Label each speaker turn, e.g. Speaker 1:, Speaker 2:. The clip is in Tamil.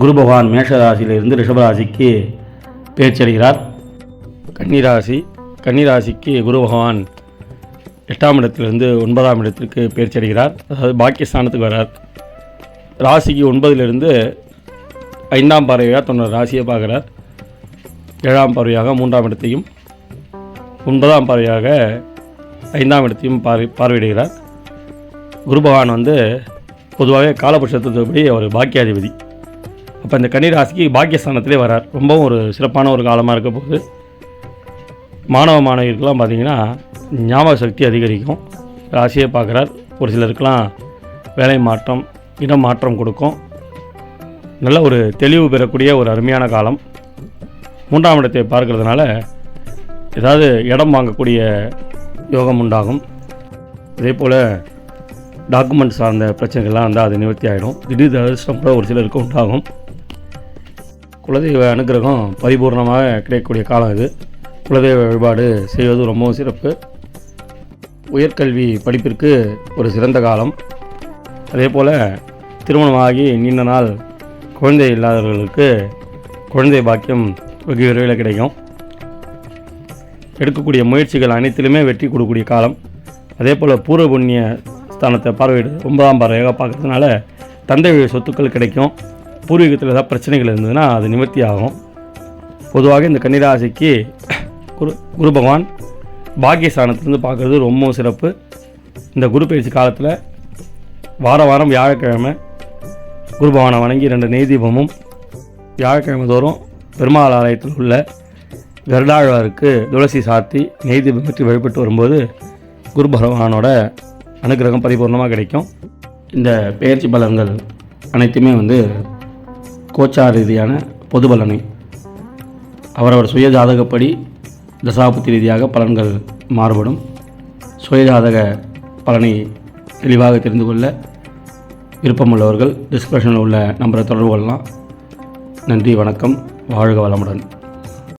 Speaker 1: குரு பகவான் மேஷராசியிலிருந்து ரிஷபராசிக்கு பேச்சடைகிறார். கன்னிராசி கன்னிராசிக்கு குரு பகவான் எட்டாம் இடத்திலிருந்து ஒன்பதாம் இடத்திற்கு பேர்ச்சடைகிறார் அதாவது பாக்கியஸ்தானத்துக்கு வர்றார். ராசிக்கு ஒன்பதிலிருந்து ஐந்தாம் பார்வையாக தன்னோட ராசியை பார்க்குறார். ஏழாம் பார்வையாக மூன்றாம் இடத்தையும் ஒன்பதாம் பார்வையாக ஐந்தாம் இடத்தையும் பார்வை பார்வையிடுகிறார். குரு பகவான் வந்து பொதுவாகவே காலபுருஷத்துப்படி அவர் பாக்கியாதிபதி. அப்போ இந்த கன்னிராசிக்கு பாக்கியஸ்தானத்திலே வரார். ரொம்பவும் ஒரு சிறப்பான ஒரு காலமாக இருக்க போகுது. மாணவ மாணவிகளுக்கெல்லாம் பார்த்தீங்கன்னா ஞாபக சக்தி அதிகரிக்கும். ராசியை பார்க்குறார். ஒரு சிலருக்கெல்லாம் வேலை மாற்றம் இடம் மாற்றம் கொடுக்கும். நல்ல ஒரு தெளிவு பெறக்கூடிய ஒரு அருமையான காலம். மூன்றாம் இடத்தை பார்க்கறதுனால ஏதாவது இடம் வாங்கக்கூடிய யோகம் உண்டாகும். அதே போல் டாக்குமெண்ட் சார்ந்த பிரச்சனைகள்லாம் வந்து அது நிவர்த்தி ஆகிடும் திடீர் அதிர்ஷ்டம் கூட ஒரு சிலருக்கு உண்டாகும். குலதெய்வ அனுகிரகம் பரிபூர்ணமாக கிடைக்கக்கூடிய காலம் இது. குலதெய்வ வழிபாடு செய்வது ரொம்பவும் சிறப்பு. உயர்கல்வி படிப்பிற்கு ஒரு சிறந்த காலம். அதே போல் திருமணமாகி நீண்ட நாள் குழந்தை இல்லாதவர்களுக்கு குழந்தை பாக்கியம் வெகு விரைவில் கிடைக்கும். எடுக்கக்கூடிய முயற்சிகள் அனைத்திலுமே வெற்றி கொடுக்கக்கூடிய காலம். அதே போல் பூர்வ புண்ணிய ஸ்தானத்தை பார்வையிடு. ஒன்பதாம் பார்வையாக பார்க்கறதுனால தந்தை சொத்துக்கள் கிடைக்கும். பூர்வீகத்தில் ஏதாவது பிரச்சனைகள் இருந்ததுன்னா அது நிவர்த்தி ஆகும். பொதுவாக இந்த கன்னிராசிக்கு குரு குரு பகவான் பாக்கியஸ்தானத்துலேருந்து பார்க்குறது ரொம்ப சிறப்பு. இந்த குரு பயிற்சி காலத்தில் வார வாரம் வியாழக்கிழமை குரு பகவானை வணங்கி ரெண்டு நெய் தீபமும் வியாழக்கிழமை தோறும் பெருமாள் ஆலயத்தில் உள்ள கருடாழ்வாருக்கு துளசி சாத்தி நெய் தீபம் பற்றி வழிபட்டு வரும்போது குரு பகவானோட அனுகிரகம் பரிபூர்ணமாக கிடைக்கும். இந்த பெயர்ச்சி பலன்கள் அனைத்துமே வந்து கோச்சார ரீதியான பொது பலனை அவரவர் சுய ஜாதகப்படி தசாபுத்தி ரீதியாக பலன்கள் மாறுபடும். சுயஜாதக பலனை தெளிவாக தெரிந்து கொள்ள விருப்பமுள்ளவர்கள் டிஸ்கிரிப்ஷனில் உள்ள நம்பரை தொடர்பு கொள்ளலாம். நன்றி வணக்கம். வாழ்க வளமுடன்.